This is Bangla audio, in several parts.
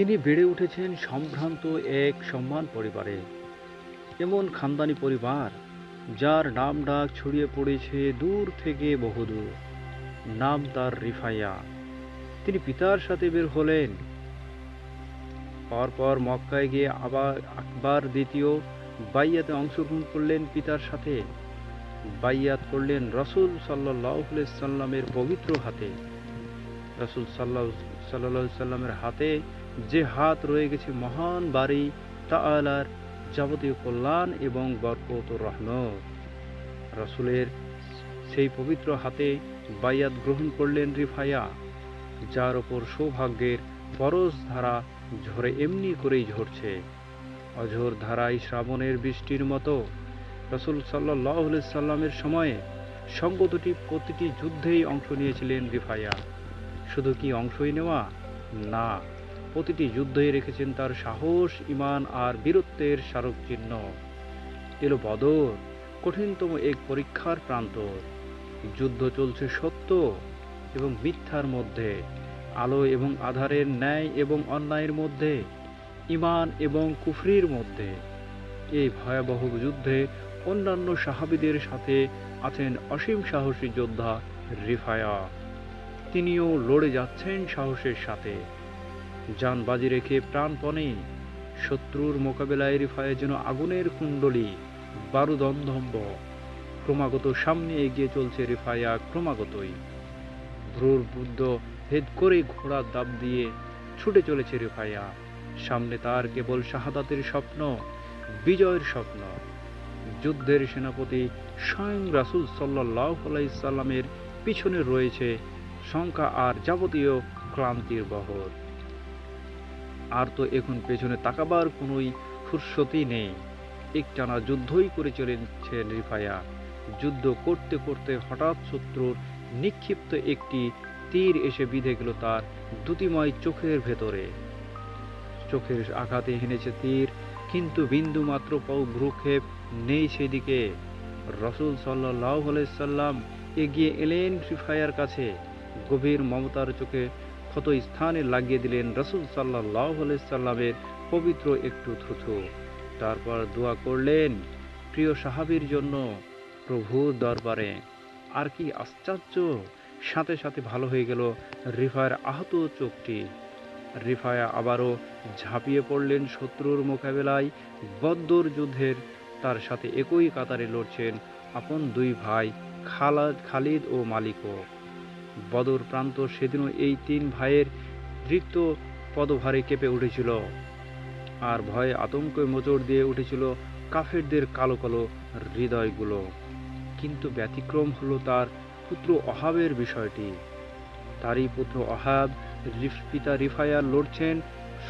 তিনি বেড়ে উঠেছেন সম্ভ্রান্ত এক সম্মান পরিবারে। এমন খানদানি পরিবার, যার নাম ডাক ছড়িয়ে পড়েছে দূর থেকে বহুদূর। নাম তার রিফাইয়া। তিনি পিতার সাথে বের হলেন। পরপর মক্কায় গিয়ে আবার আকবার দ্বিতীয় বাইয়াতে অংশগ্রহণ করলেন পিতার সাথে। বাইয়াত করলেন রসুল সাল্লাহ সাল্লামের পবিত্র হাতে। রসুল সাল্লাহ সাল্লাহ সাল্লামের হাতে যে হাত রয়ে গেছে মহান বাড়ি তাআলার যাবতীয় কল্যাণ এবং বরকত রহমত। রসুলের সেই পবিত্র হাতে বাইয়াত গ্রহণ করলেন রিফায়া, যার ওপর সৌভাগ্যের পরশ ধারা ঝরে এমনি করেই ঝরছে। অঝোর ধারায় শ্রাবণের বৃষ্টির মতো রসুল সাল্লাহ সাল্লামের সময়ে সঙ্গ দুটি প্রতিটি যুদ্ধেই অংশ নিয়েছিলেন রিফায়া। শুধু কি অংশই নেওয়া? না। প্রতিটি যুদ্ধই রেখেছেন তার সাহস ইমান আর বীরত্বের স্মারক চিহ্ন। এলো বদর, কঠিনতম এক পরীক্ষার প্রান্ত। যুদ্ধ চলছে সত্য এবং মিথ্যার মধ্যে। আলো এবং আধারের ন্যায় এবং অন্যায়ের মধ্যে ইমান এবং কুফরির মধ্যে। এই ভয়াবহ যুদ্ধে অন্যান্য সাহাবিদের সাথে আছেন অসীম সাহসী যোদ্ধা রিফায়া। তিনিও লড়ে যাচ্ছেন সাহসের সাথে। যান বাজি রেখে প্রাণপণে শত্রুর মোকাবেলায় রিফায়া যেন আগুনের কুণ্ডলী বারুদন্ধম্ব। ক্রমাগত সামনে এগিয়ে চলছে রিফায়া, ক্রমাগতই। ভ্রুর বুদ্ধ ভেদ করে ঘোড়ার দাব দিয়ে ছুটে চলেছে রিফায়া। সামনে তার কেবল শাহাদাতের স্বপ্ন, বিজয়ের স্বপ্ন। যুদ্ধের সেনাপতি স্বয়ং রাসুল সাল্লাহ সাল্লামের পিছনে রয়েছে শঙ্কা আর যাবতীয় ক্লান্তির বহর। আর তো এখন পেছনে তাকাবার কোনোই ফুরসতি নেই। একটানা যুদ্ধই করে চলেছেন রিফায়া যুদ্ধ করতে করতে হঠাৎ শত্রুর নিক্ষিপ্ত একটি তীর এসে বিঁধে গেল তার দ্যুতিময় চোখের ভেতরে। চোখের আঘাতে হেনেছে তীর, কিন্তু বিন্দু মাত্র পাও ভ্রুক্ষেপ নেই সেদিকে। রসুল সাল্লাহ সাল্লাম এগিয়ে এলেন রিফায়ার কাছে। গভীর মমতার চোখে ক্ষত স্থানে লাগিয়ে দিলেন রসুল সাল্লাহ সাল্লামের পবিত্র একটু থুথু। তারপর দোয়া করলেন, প্রিয় সাহাবির জন্য প্রভুর দরবারে আর কি আশ্চর্য। সাথে সাথে ভালো হয়ে গেল রিফায়ের আহত চোখটি। রিফায়া আবারও ঝাঁপিয়ে পড়লেন শত্রুর মোকাবেলায়। বদ্দর যুদ্ধের তার সাথে একই কাতারে লড়ছেন আপন দুই ভাই খালাদ খালিদ ও মালিকও। বদর প্রান্ত সেদিনও এই তিন ভাইয়ের দৃপ্ত পদভারে কেঁপে উঠেছিল। আর ভয়ে আতঙ্কে মোচড় দিয়ে উঠেছিল কাফেরদের কালো কালো হৃদয়গুলো। কিন্তু ব্যতিক্রম হলো তার পুত্র অহাবের বিষয়টি। তারই পুত্র অহাব পিতা রিফায়া লড়ছেন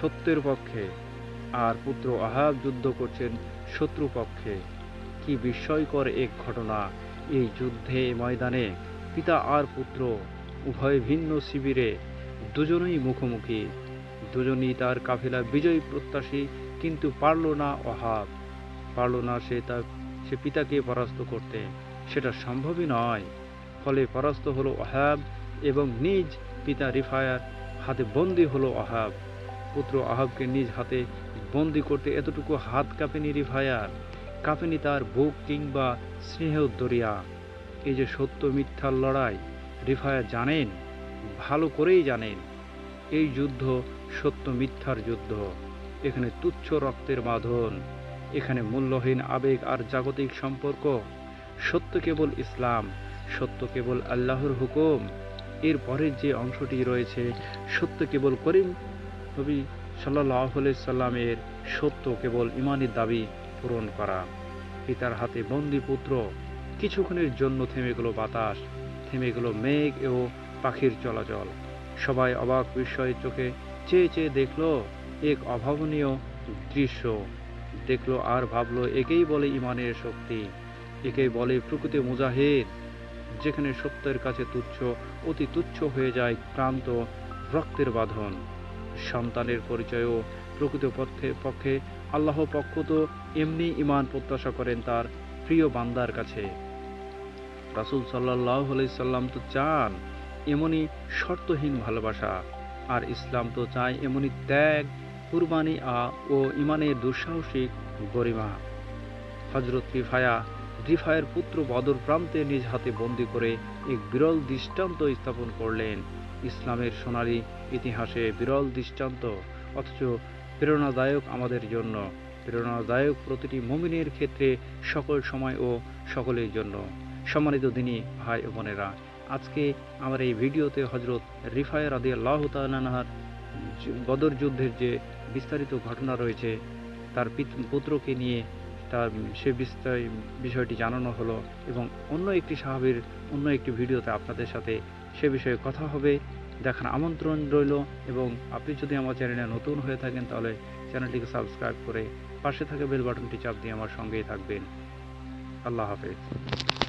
সত্যের পক্ষে, আর পুত্র অহাব যুদ্ধ করছেন শত্রুপক্ষে। কি বিস্ময়কর এক ঘটনা এই যুদ্ধে ময়দানে। পিতা আর পুত্র, উভয় ভিন্ন শিবিরে, দুজনেই মুখোমুখি। দুজনই তার কাফেলা বিজয় প্রত্যাশী, কিন্তু পারল না অহাব। পারল না সে তার সে পিতাকে পরাস্ত করতে। সেটা সম্ভবই নয়। ফলে পরাস্ত হলো অহাব এবং নিজ পিতা রিফায়ার হাতে বন্দি হলো অহাব। পুত্র আহাবকে নিজ হাতে বন্দি করতে এতটুকু হাত কাঁপেনি রিফায়ার। কাঁপেনি তার বুক কিংবা স্নেহ দরিয়া। এই যে সত্য মিথ্যার লড়াই, রিফায়া জানেন, ভালো করেই জানেন, এই যুদ্ধ সত্য মিথ্যার যুদ্ধ। এখানে তুচ্ছ রক্তের বাঁধন, এখানে মূল্যহীন আবেগ আর জাগতিক সম্পর্ক। সত্য কেবল ইসলাম, সত্য কেবল আল্লাহর হুকুম। এর পরের যে অংশটি রয়েছে, সত্য কেবল করিম নবী সাল্লাহ সাল্লামের সত্য কেবল ইমানের দাবি পূরণ করা। পিতার হাতে বন্দি পুত্র কিছুক্ষণের জন্য থেমে গেল বাতাস, থেমে গেল মেঘ ও পাখির চলাচল। সবাই অবাক বিস্ময়ের চোখে চেয়ে চেয়ে দেখল, এক অভাবনীয় দৃশ্য। দেখল আর ভাবলো, একেই বলে ইমানের শক্তি, একেই বলে প্রকৃতি মুজাহিদ, যেখানে সত্যের কাছে তুচ্ছ, অতি তুচ্ছ হয়ে যায় ক্রান্ত রক্তের বাঁধন। সন্তানের পরিচয়ও প্রকৃত পক্ষে পক্ষে, আল্লাহ পক্ষ তো এমনি ইমান প্রত্যাশা করেন তার প্রিয় বান্দার কাছে। রাসুল সাল্লাহ সাল্লাম তো চান এমনই শর্তহীন ভালোবাসা, আর ইসলাম তো চায় এমনই ত্যাগ, কুরবানি আ ও ইমানের দুঃসাহসিক গরিমা। হজরত রিফায়া, রিফায়ের পুত্র বদর প্রান্তে নিজ হাতে বন্দি করে এক বিরল দৃষ্টান্ত স্থাপন করলেন। ইসলামের সোনালী ইতিহাসে বিরল দৃষ্টান্ত, অথচ প্রেরণাদায়ক আমাদের জন্য, প্রেরণাদায়ক প্রতিটি মমিনের ক্ষেত্রে সকল সময় ও সকলের জন্য। সম্মানিত দিনী ভাই ও বোনেরা, আজকে আমার এই ভিডিওতে হজরত রিফায় রাদি আল্লাহ তালাহার বদর যুদ্ধের যে বিস্তারিত ঘটনা রয়েছে, তার পিত- পুত্রকে নিয়ে তার সে বিস্তার বিষয়টি জানানো হলো এবং অন্য একটি সাহাবির অন্য একটি ভিডিওতে আপনাদের সাথে সে বিষয়ে কথা হবে, দেখার আমন্ত্রণ রইল এবং আপনি যদি আমার চ্যানেলে নতুন হয়ে থাকেন তাহলে চ্যানেলটিকে সাবস্ক্রাইব করে পাশে থাকা বেল বাটনটি চাপ দিয়ে আমার সঙ্গেই থাকবেন। আল্লাহ হাফেজ।